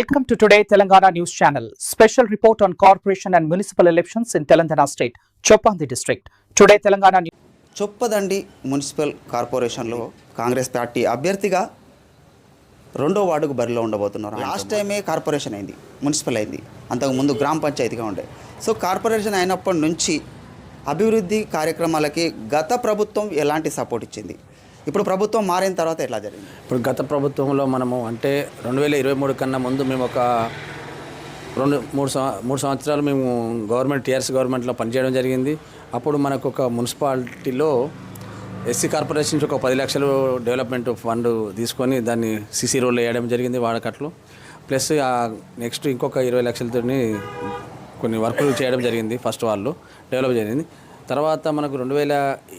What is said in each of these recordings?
Welcome to today Telangana news channel special report on corporation and municipal elections in Telangana state Choppadandi district today Telangana Choppadandi municipal కార్పొరేషన్లో Congress party అభ్యర్థిగా రెండో వార్డుకు బరిలో ఉండబోతున్నారు last టైమే corporation అయింది municipal అయింది అంతకుముందు గ్రామ పంచాయతీగా ఉండే సో కార్పొరేషన్ అయినప్పటి నుంచి అభివృద్ధి కార్యక్రమాలకి గత ప్రభుత్వం ఎలాంటి సపోర్ట్ ఇచ్చింది ఇప్పుడు ప్రభుత్వం మారిన తర్వాత ఎట్లా జరిగింది? ఇప్పుడు గత ప్రభుత్వంలో మనము అంటే రెండు వేల ఇరవై మూడు కన్నా ముందు మేము ఒక రెండు మూడు సంవ మూడు సంవత్సరాలు మేము గవర్నమెంట్ టీఆర్ఎస్ గవర్నమెంట్లో పనిచేయడం జరిగింది. అప్పుడు మనకు ఒక మున్సిపాలిటీలో ఎస్సీ కార్పొరేషన్ నుంచి ఒక పది లక్షలు డెవలప్మెంట్ ఫండ్ తీసుకొని దాన్ని సిసి రోడ్లు వేయడం జరిగింది వాడకట్లు. ప్లస్ నెక్స్ట్ ఇంకొక ఇరవై లక్షలతో కొన్ని వర్కులు చేయడం జరిగింది ఫస్ట్ వాళ్ళు డెవలప్ జరిగింది. తర్వాత మనకు రెండు వేల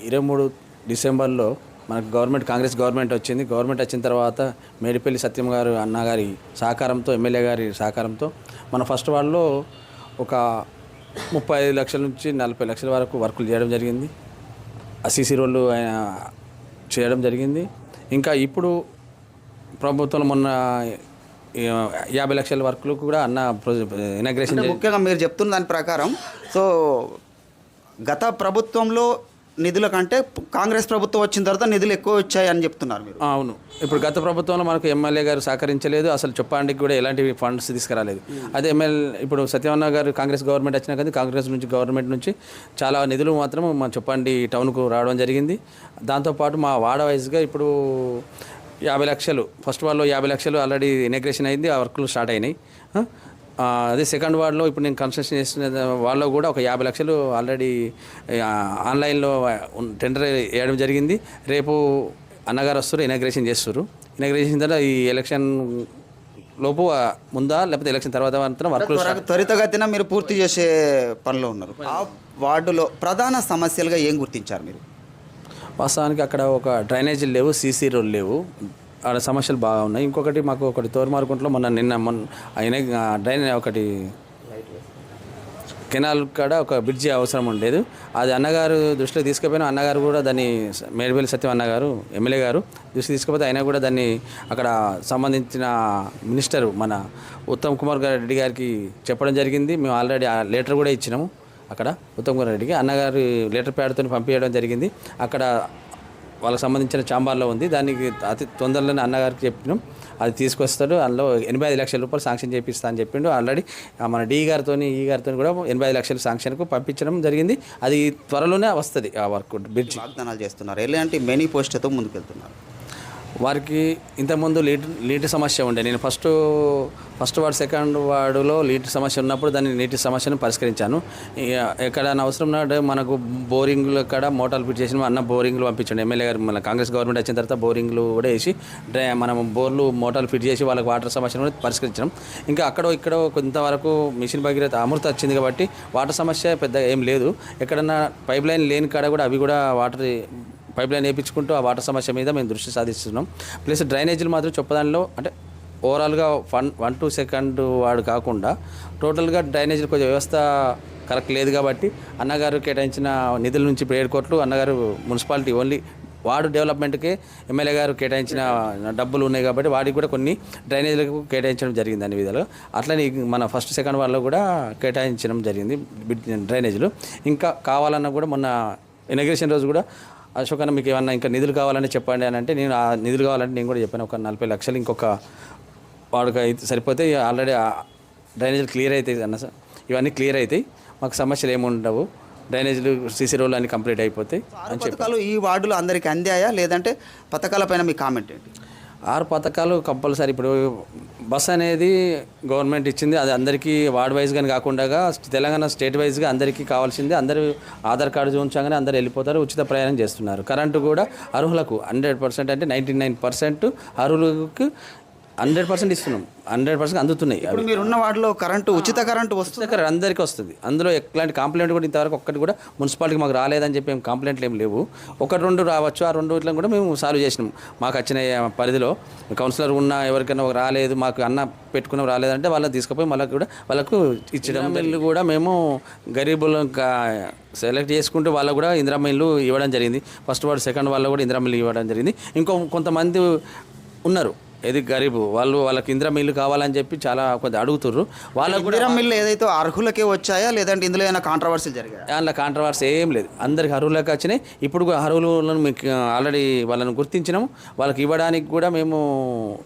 ఇరవై మూడు డిసెంబర్లో మనకు గవర్నమెంట్ కాంగ్రెస్ గవర్నమెంట్ వచ్చింది. గవర్నమెంట్ వచ్చిన తర్వాత మేడిపల్లి సత్యం గారు అన్నగారి సహకారంతో ఎమ్మెల్యే గారి సహకారంతో మన ఫస్ట్ వాళ్ళలో ఒక ముప్పై ఐదు లక్షల నుంచి నలభై లక్షల వరకు వర్కులు చేయడం జరిగింది. అసీసీ రోడ్లు ఆయన చేయడం జరిగింది. ఇంకా ఇప్పుడు ప్రభుత్వం మొన్న యాభై లక్షల వర్కులు కూడా అన్న ఇనాగ్రేషన్ ముఖ్యంగా మీరు చెప్తున్న దాని ప్రకారం సో గత ప్రభుత్వంలో నిధుల కంటే కాంగ్రెస్ ప్రభుత్వం వచ్చిన తర్వాత నిధులు ఎక్కువ వచ్చాయని చెప్తున్నారు మీరు. అవును. ఇప్పుడు గత ప్రభుత్వంలో మనకు ఎమ్మెల్యే గారు సహకరించలేదు. అసలు చెప్పడానికి కూడా ఎలాంటి ఫండ్స్ తీసుకురాలేదు. అదే ఎమ్మెల్యే ఇప్పుడు సత్యవన్న గారు కాంగ్రెస్ గవర్నమెంట్ వచ్చినా కానీ కాంగ్రెస్ నుంచి గవర్నమెంట్ నుంచి చాలా నిధులు మాత్రం మా చెప్పండి టౌన్కు రావడం జరిగింది. దాంతోపాటు మా వాడ వైజ్గా ఇప్పుడు యాభై లక్షలు ఫస్ట్ వార్డులో యాభై లక్షలు ఆల్రెడీ ఇనాగ్రేషన్ అయింది ఆ వర్క్లు స్టార్ట్ అయినాయి. అదే సెకండ్ వార్డులో ఇప్పుడు నేను కన్స్ట్రక్షన్ చేసిన వాళ్ళలో కూడా ఒక యాభై లక్షలు ఆల్రెడీ ఆన్లైన్లో టెండర్ వేయడం జరిగింది. రేపు అన్నగారు వస్తారు ఇనాగ్రేషన్ చేస్తారు. ఇనాగ్రేషన్ తర్వాత ఈ ఎలక్షన్ లోపు ముందా లేకపోతే ఎలక్షన్ తర్వాత త్వరగా త్వరితగతిన మీరు పూర్తి చేసే పనిలో ఉన్నారు. ఆ వార్డులో ప్రధాన సమస్యలుగా ఏం గుర్తించారు మీరు? వాస్తవానికి అక్కడ ఒక డ్రైనేజీలు లేవు సీసీ రోడ్లు లేవు. ఆడ సమస్యలు బాగా ఉన్నాయి. ఇంకొకటి మాకు ఒకటి తోరుమార్కుంట్లో మొన్న నిన్న మొన్న ఆయన డ్రైన్ ఒకటి కెనాల్ కాడ ఒక బ్రిడ్జి అవసరం ఉండేది. అది అన్నగారు దృష్టిలో తీసుకుపోయినా అన్నగారు కూడా దాన్ని మేడిపల్లి సత్యం అన్నగారు ఎమ్మెల్యే గారు దృష్టి తీసుకుపోతే ఆయన కూడా దాన్ని అక్కడ సంబంధించిన మినిస్టర్ మన ఉత్తమ్ కుమార్ రెడ్డి గారికి చెప్పడం జరిగింది. మేము ఆల్రెడీ ఆ లెటర్ కూడా ఇచ్చినాము అక్కడ. ఉత్తమ్ కుమార్ రెడ్డికి అన్నగారు లెటర్ ప్యాడ్తో పంపించడం జరిగింది. అక్కడ వాళ్ళకి సంబంధించిన చాంబార్లో ఉంది. దానికి అతి తొందరలోనే అన్నగారికి చెప్పినాం. అది తీసుకొస్తాడు. అందులో ఎనభై ఐదు లక్షల రూపాయలు శాంక్షన్ చేపిస్తా అని చెప్పిండు. ఆల్రెడీ మన డి గారితో ఈ గారితో కూడా ఎనభై ఐదు లక్షల శాంక్షన్కు పంపించడం జరిగింది. అది త్వరలోనే వస్తుంది ఆ వర్క్ బ్రిడ్జ్. వాగ్దానాలు చేస్తున్నారు. ఎలాంటి మెనీ పోస్ట్తో ముందుకెళ్తున్నారు? వారికి ఇంతకుముందు లీటర్ లీటర్ సమస్య ఉండే. నేను ఫస్ట్ ఫస్ట్ వార్డు సెకండ్ వార్డులో లీటర్ సమస్య ఉన్నప్పుడు దాన్ని నీటి సమస్యను పరిష్కరించాను. ఎక్కడైనా అవసరం నాడు మనకు బోరింగ్లు కాడ మోటార్లు ఫిట్ చేసిన అన్న బోరింగ్లు పంపించండి. ఎమ్మెల్యే గారు మన కాంగ్రెస్ గవర్నమెంట్ వచ్చిన తర్వాత బోరింగ్లు కూడా వేసి డ్రై మనం బోర్లు మోటార్లు ఫిట్ చేసి వాళ్ళకి వాటర్ సమస్యను కూడా పరిష్కరించడం. ఇంకా అక్కడో ఇక్కడో కొంతవరకు మిషన్ భగీరథ అమృత వచ్చింది కాబట్టి వాటర్ సమస్య పెద్ద ఏం లేదు. ఎక్కడన్నా పైప్ లైన్ లేని కాడ కూడా అవి కూడా వాటర్ పైప్ లైన్ వేయించుకుంటూ ఆ వాటర్ సమస్య మీద మేము దృష్టి సాధిస్తున్నాం. ప్లస్ డ్రైనేజీలు మాత్రం చొప్పదానిలో అంటే ఓవరాల్గా వన్ వన్ టూ సెకండ్ వాడు కాకుండా టోటల్గా డ్రైనేజీలు కొంచెం వ్యవస్థ కరెక్ట్ లేదు కాబట్టి అన్నగారు కేటాయించిన నిధుల నుంచి ఇప్పుడు ఏడు కోట్లు అన్నగారు మున్సిపాలిటీ ఓన్లీ వార్డు డెవలప్మెంట్కే ఎమ్మెల్యే గారు కేటాయించిన డబ్బులు ఉన్నాయి కాబట్టి వాడికి కూడా కొన్ని డ్రైనేజీలకు కేటాయించడం జరిగింది అన్ని విధాలుగా అట్లనే మన ఫస్ట్ సెకండ్ వాళ్ళలో కూడా కేటాయించడం జరిగింది బిడ్- డ్రైనేజీలు. ఇంకా కావాలన్నా కూడా మొన్న ఇనాగ్రేషన్ రోజు కూడా అశోక్ అన్న మీకు ఏమన్నా ఇంకా నిధులు కావాలని చెప్పండి అని అంటే నేను ఆ నిధులు కావాలంటే నేను కూడా చెప్పాను. ఒక నలభై లక్షలు ఇంకొక వాడికి అయితే సరిపోతే ఆల్రెడీ డ్రైనేజీలు క్లియర్ అవుతాయి అన్న సార్. ఇవన్నీ క్లియర్ అవుతాయి. మాకు సమస్యలు ఏమి ఉండవు డ్రైనేజీలు సీసీ రోడ్లు అన్నీ కంప్లీట్ అయిపోతాయి ఆరు పథకాలు ఈ వార్డులో అందరికీ అందాయా? లేదంటే పథకాలపైన మీ కామెంట్ ఏంటి? ఆరు పథకాలు కంపల్సరీ. ఇప్పుడు బస్ అనేది గవర్నమెంట్ ఇచ్చింది. అది అందరికీ వార్డ్ వైజ్గా కాకుండా తెలంగాణ స్టేట్ వైజ్గా అందరికీ కావాల్సింది. అందరూ ఆధార్ కార్డు చూపించగానే అందరు వెళ్ళిపోతారు ఉచిత ప్రయాణం చేస్తున్నారు. కరెంటు కూడా అర్హులకు హండ్రెడ్ పర్సెంట్ అంటే నైంటీ నైన్ పర్సెంట్ అర్హులకు హండ్రెడ్ పర్సెంట్ ఇస్తున్నాం. హండ్రెడ్ పర్సెంట్ అందుతున్నాయి. ఇప్పుడు మీరున్న వార్డులో కరెంటు ఉచిత కరెంటు వస్తుంది? దగ్గర అందరికీ వస్తుంది. అందులో ఎట్లాంటి కంప్లైంట్ కూడా ఇంతవరకు ఒక్కటి కూడా మున్సిపాలిటీకి మాకు రాలేదని చెప్పి ఏం కంప్లైంట్లు ఏం లేవు. ఒకటి రెండు రావచ్చు ఆ రెండు ఇట్లా కూడా మేము సాల్వ్ చేసినాం. మాకు వచ్చిన పరిధిలో కౌన్సిలర్ ఉన్న ఎవరికైనా ఒక రాలేదు మాకు అన్న పెట్టుకున్న రాలేదంటే వాళ్ళని తీసుకుపోయి వాళ్ళకి కూడా వాళ్ళకు ఇచ్చడం ఇల్లు కూడా మేము గరీబులు సెలెక్ట్ చేసుకుంటూ వాళ్ళకు కూడా ఇందిరమ్మ ఇల్లు ఇవ్వడం జరిగింది. ఫస్ట్ వార్డు సెకండ్ వాళ్ళు కూడా ఇందిరమ్మ ఇల్లు ఇవ్వడం జరిగింది. ఇంకో కొంతమంది ఉన్నారు. ఇది గరీబు. వాళ్ళు వాళ్ళకి ఇంద్రం ఇల్లు కావాలని చెప్పి చాలా కొద్ది అడుగుతుర్రు. వాళ్ళకు కూడా ఇందిరా మిల్లు ఏదైతే అర్హులకే వచ్చాయా? లేదంటే ఇందులో ఏమైనా కాంట్రవర్సీలు జరిగాయా? దాంట్లో కాంట్రవర్సీ ఏం లేదు. అందరికి అర్హులకు వచ్చినాయి. ఇప్పుడు కూడా అర్హులను మీకు ఆల్రెడీ వాళ్ళని గుర్తించినాము. వాళ్ళకి ఇవ్వడానికి కూడా మేము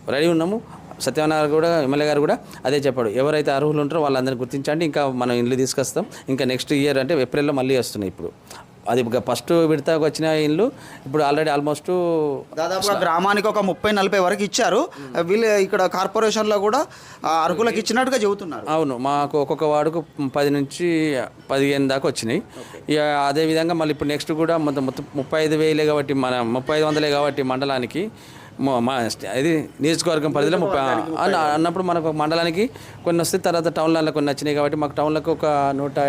రెడీ ఉన్నాము. సత్యనారాయణ కూడా ఎమ్మెల్యే గారు కూడా అదే చెప్పాడు. ఎవరైతే అర్హులు ఉంటారో వాళ్ళందరినీ గుర్తించండి. ఇంకా మనం ఇల్లు తీసుకొస్తాం. ఇంకా నెక్స్ట్ ఇయర్ అంటే ఏప్రిల్లో మళ్ళీ వస్తున్నాయి ఇప్పుడు. అది ఫస్ట్ విడతకు వచ్చిన ఇల్లు. ఇప్పుడు ఆల్రెడీ ఆల్మోస్ట్ దాదాపుగా గ్రామానికి ఒక ముప్పై నలభై వరకు ఇచ్చారు. వీళ్ళు ఇక్కడ కార్పొరేషన్లో కూడా అర్హులకు ఇచ్చినట్టుగా చెబుతున్నారు. అవును మాకు ఒక్కొక్క వార్డుకు పది నుంచి పదిహేను దాకా వచ్చినాయి. ఇక అదేవిధంగా మళ్ళీ ఇప్పుడు నెక్స్ట్ కూడా మొత్తం మొత్తం ముప్పై ఐదు వేలే కాబట్టి మన ముప్పై ఐదు వందలే కాబట్టి మండలానికి మొ- ఇది నియోజకవర్గం పరిధిలో ముప్పై అన్న అన్నప్పుడు మనకు ఒక మండలానికి కొన్ని వస్తాయి తర్వాత టౌన్లలో కొన్ని వచ్చినాయి కాబట్టి మాకు టౌన్లకు ఒక నూట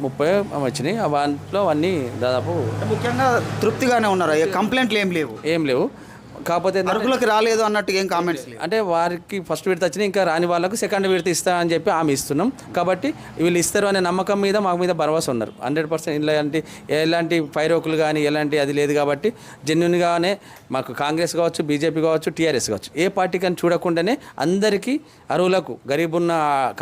ముప్పై వచ్చినాయి. వాటిలో అన్నీ దాదాపు ముఖ్యంగా తృప్తిగానే ఉన్నారు. కంప్లైంట్లు ఏం లేవు. ఏం లేవు. కాకపోతే అర్హులకు రాలేదు అన్నట్టు ఏం కామెంట్స్ అంటే వారికి ఫస్ట్ విడత వచ్చినా ఇంకా రాని వాళ్ళకు సెకండ్ విడత ఇస్తా అని చెప్పి ఆమె ఇస్తున్నాం. కాబట్టి వీళ్ళు ఇస్తారు అనే నమ్మకం మీద మాకు మీద భరోసా ఉన్నారు. హండ్రెడ్ పర్సెంట్ ఇలాంటి ఎలాంటి పైరోకులు కానీ ఎలాంటి అది లేదు కాబట్టి జెన్యున్గానే మాకు కాంగ్రెస్ కావచ్చు బీజేపీ కావచ్చు టీఆర్ఎస్ కావచ్చు ఏ పార్టీ కానీ చూడకుండానే అందరికీ అర్హులకు గరీబ్ ఉన్న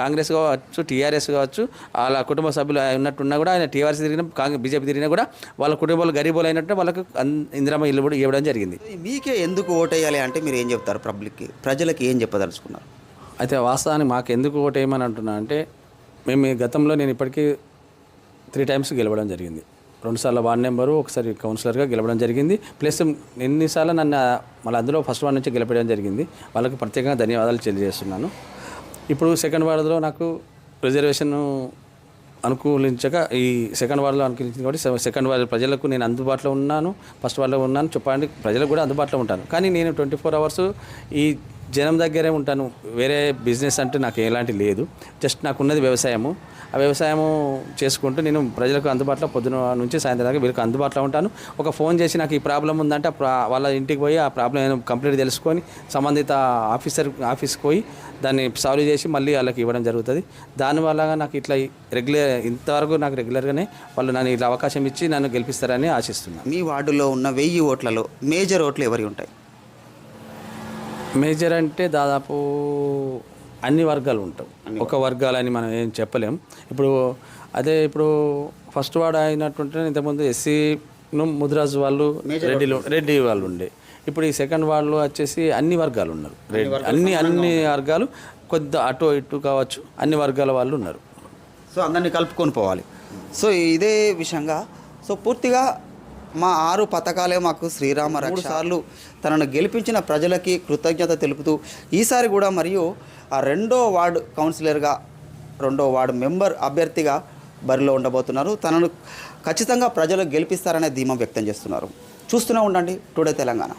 కాంగ్రెస్ కావచ్చు టీఆర్ఎస్ కావచ్చు వాళ్ళ కుటుంబ సభ్యులు ఉన్నట్టున్నా కూడా ఆయన టీఆర్ఎస్ తిరిగిన కాంగ్రెస్ బీజేపీ తిరిగినా కూడా వాళ్ళ కుటుంబాలు గరీబులు అయినట్టు వాళ్ళకు ఇందిరమ్మ ఇల్లు కూడా ఇవ్వడం జరిగింది. మీకే ఎందుకు ఓటేయాలి అంటే మీరు ఏం చెప్తారు పబ్లిక్కి? ప్రజలకి ఏం చెప్పదలుచుకున్నారు? అయితే వాస్తవానికి మాకు ఎందుకు ఓటేయమని అంటున్నా అంటే మేము గతంలో నేను ఇప్పటికీ త్రీ టైమ్స్ గెలవడం జరిగింది. రెండుసార్లు వార్డ్ నెంబరు ఒకసారి కౌన్సిలర్గా గెలవడం జరిగింది. ప్లస్ ఎన్నిసార్లు నన్ను మళ్ళీ అందులో ఫస్ట్ వార్డ్ నుంచి గెలపడం జరిగింది. వాళ్ళకి ప్రత్యేకంగా ధన్యవాదాలు తెలియజేస్తున్నాను. ఇప్పుడు సెకండ్ వార్డులో నాకు రిజర్వేషన్ అనుకూలించక ఈ సెకండ్ వార్డులో అనుకూలించింది కాబట్టి సెకండ్ వార్డు ప్రజలకు నేను అందుబాటులో ఉన్నాను ఫస్ట్ వార్డులో ఉన్నాను చెప్పడానికి ప్రజలకు కూడా అందుబాటులో ఉంటాను కానీ నేను ట్వంటీ ఫోర్ అవర్స్ ఈ జనం దగ్గరే ఉంటాను. వేరే బిజినెస్ అంటే నాకు ఎలాంటి లేదు. జస్ట్ నాకు ఉన్నది వ్యవసాయము. ఆ వ్యవసాయము చేసుకుంటూ నేను ప్రజలకు అందుబాటులో పొద్దున నుంచి సాయంత్రం దాకా వీళ్ళకి అందుబాటులో ఉంటాను. ఒక ఫోన్ చేసి నాకు ఈ ప్రాబ్లం ఉందంటే ఆ ప్రా- వాళ్ళ ఇంటికి పోయి ఆ ప్రాబ్లం కంప్లీట్ తెలుసుకొని సంబంధిత ఆఫీసర్ ఆఫీస్కి పోయి దాన్ని సాల్వ్ చేసి మళ్ళీ వాళ్ళకి ఇవ్వడం జరుగుతుంది. దానివల్ల నాకు ఇట్లా రెగ్యులర్ ఇంతవరకు నాకు రెగ్యులర్గానే వాళ్ళు నన్ను ఇట్లా అవకాశం ఇచ్చి నన్ను గెలిపిస్తారని ఆశిస్తున్నాను మీ వార్డులో ఉన్న వెయ్యి ఓట్లలో మేజర్ ఓట్లు ఎవరి ఉంటాయి? మేజర్ అంటే దాదాపు అన్ని వర్గాలు ఉంటాం. ఒక వర్గాలని మనం ఏం చెప్పలేం. ఇప్పుడు అదే ఇప్పుడు ఫస్ట్ వార్డ్ అయినట్టుంటే ఇంతకుముందు ఎస్సీ ముద్రాజ్ వాళ్ళు రెడ్డిలు రెడ్డి వాళ్ళు. ఉండే. ఇప్పుడు ఈ సెకండ్ వార్డులో వచ్చేసి అన్ని వర్గాలు ఉన్నారు. అన్ని అన్ని వర్గాలు కొద్ది అటు ఇటు కావచ్చు అన్ని వర్గాల వాళ్ళు ఉన్నారు. సో అందరినీ కలుపుకొని పోవాలి. సో ఇదే విషయంగా సో పూర్తిగా మా ఆరు పథకాలే మాకు శ్రీరామ రక్ష. సార్లు తనను గెలిపించిన ప్రజలకి కృతజ్ఞత తెలుపుతూ ఈసారి కూడా మరియు ఆ రెండో వార్డు కౌన్సిలర్గా రెండో వార్డు మెంబర్ అభ్యర్థిగా బరిలో ఉండబోతున్నారు. తనను ఖచ్చితంగా ప్రజలు గెలిపిస్తారనే ధీమా వ్యక్తం చేస్తున్నారు. చూస్తూనే ఉండండి. టుడే తెలంగాణ.